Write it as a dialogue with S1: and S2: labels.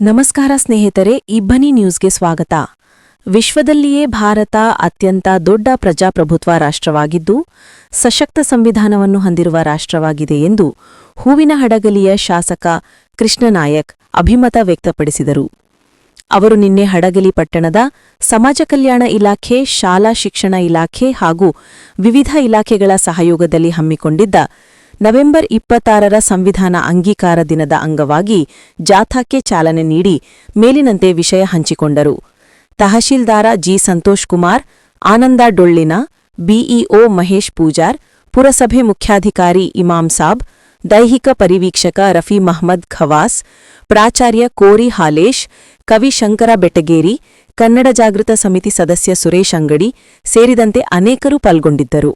S1: ನಮಸ್ಕಾರ ಸ್ನೇಹಿತರೆ ಇಬ್ಬನಿ ನ್ಯೂಸ್ಗೆ ಸ್ವಾಗತ. ವಿಶ್ವದಲ್ಲಿಯೇ ಭಾರತ ಅತ್ಯಂತ ದೊಡ್ಡ ಪ್ರಜಾಪ್ರಭುತ್ವ ರಾಷ್ಟ್ರವಾಗಿದ್ದು, ಸಶಕ್ತ ಸಂವಿಧಾನವನ್ನು ಹೊಂದಿರುವ ರಾಷ್ಟ್ರವಾಗಿದೆ ಎಂದು ಹೂವಿನ ಹಡಗಲಿಯ ಶಾಸಕ ಕೃಷ್ಣನಾಯಕ್ ಅಭಿಮತ ವ್ಯಕ್ತಪಡಿಸಿದರು. ಅವರು ನಿನ್ನೆ ಹಡಗಲಿ ಪಟ್ಟಣದ ಸಮಾಜ ಕಲ್ಯಾಣ ಇಲಾಖೆ, ಶಾಲಾ ಶಿಕ್ಷಣ ಇಲಾಖೆ ಹಾಗೂ ವಿವಿಧ ಇಲಾಖೆಗಳ ಸಹಯೋಗದಲ್ಲಿ ಹಮ್ಮಿಕೊಂಡಿದ್ದ ನವೆಂಬರ್ ಇಪ್ಪತ್ತಾರರ ಸಂವಿಧಾನ ಅಂಗೀಕಾರ ದಿನದ ಅಂಗವಾಗಿ ಜಾಥಾಕ್ಕೆ ಚಾಲನೆ ನೀಡಿ ಮೇಲಿನಂತೆ ವಿಷಯ ಹಂಚಿಕೊಂಡರು. ತಹಶೀಲ್ದಾರ ಜಿ ಸಂತೋಷ್ ಕುಮಾರ್, ಆನಂದ ಡೊಳ್ಳಿನ ಬಿಇಒ ಮಹೇಶ್ ಪೂಜಾರ್, ಪುರಸಭೆ ಮುಖ್ಯಾಧಿಕಾರಿ ಇಮಾಮ್ ಸಾಬ್, ದೈಹಿಕ ಪರಿವೀಕ್ಷಕ ರಫಿ ಮಹಮ್ಮದ್ ಖವಾಸ್, ಪ್ರಾಚಾರ್ಯ ಕೋರಿ ಹಾಲೇಶ್, ಕವಿ ಶಂಕರ ಬೆಟಗೇರಿ, ಕನ್ನಡ ಜಾಗೃತ ಸಮಿತಿ ಸದಸ್ಯ ಸುರೇಶ್ ಅಂಗಡಿ ಸೇರಿದಂತೆ ಅನೇಕರು ಪಾಲ್ಗೊಂಡಿದ್ದರು.